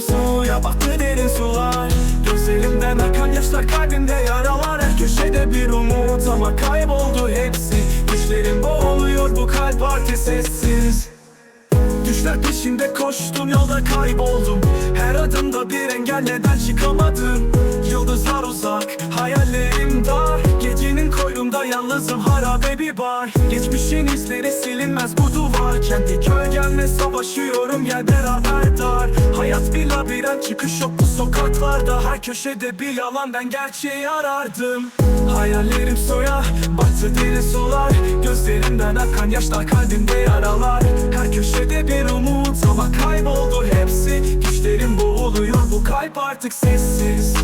soya battı derin sular. Gözlerimden akan yaşlar kalbimde yaralar. Her köşede bir umut ama kayboldu hepsi. Düşlerim boğuluyor bu kalp artık sessiz. Düşler peşinde koştum yolda kayboldum. Her adımda bir engel neden çıkamadım? Yıldızlar uzak koynunda yalnızım harabe bir bar Geçmişin izleri silinmez bu duvar. Kendi gölgemle savaşıyorum gel beraber dar. Hayat bir labirent çıkış yok bu sokaklarda. Her köşede bir yalan ben gerçeği arardım. Hayallerim soya battı derin sular Gözlerimden akan yaşlar kalbimde yaralar. Her köşede bir umut ama kayboldu hepsi. Düşlerim boğuluyor bu kalp artık sessiz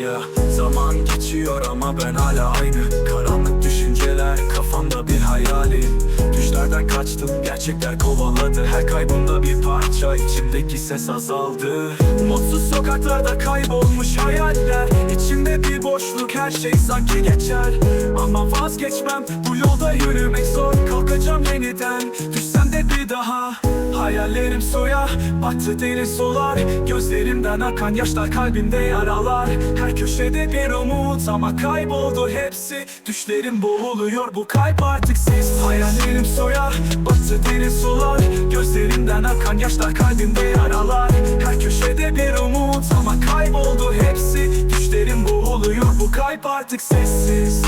Ya zaman geçiyor ama ben hala aynı. Karanlık düşünceler kafamda bir hayalim. Düşlerden kaçtım gerçekler kovaladı. Her kaybımda bir parça içimdeki ses azaldı. Mutsuz sokaklarda kaybolmuş hayaller. İçimde bir boşluk her şey sanki geçer. Ama vazgeçmem bu yolda yürümek zor. Kalkacağım yeniden düşsem de bir daha Hayallerim soya battı derin sular. Gözlerimden akan yaşlar kalbimde yaralar. Her köşede bir umut ama kayboldu hepsi. Düşlerim boğuluyor bu kalp artık siz Hayallerim soya battı derin sular. Gözlerimden akan yaşlar kalbimde yaralar. Her köşede bir umut ama kayboldu hepsi. Düşlerim boğuluyor bu kalp artık sessiz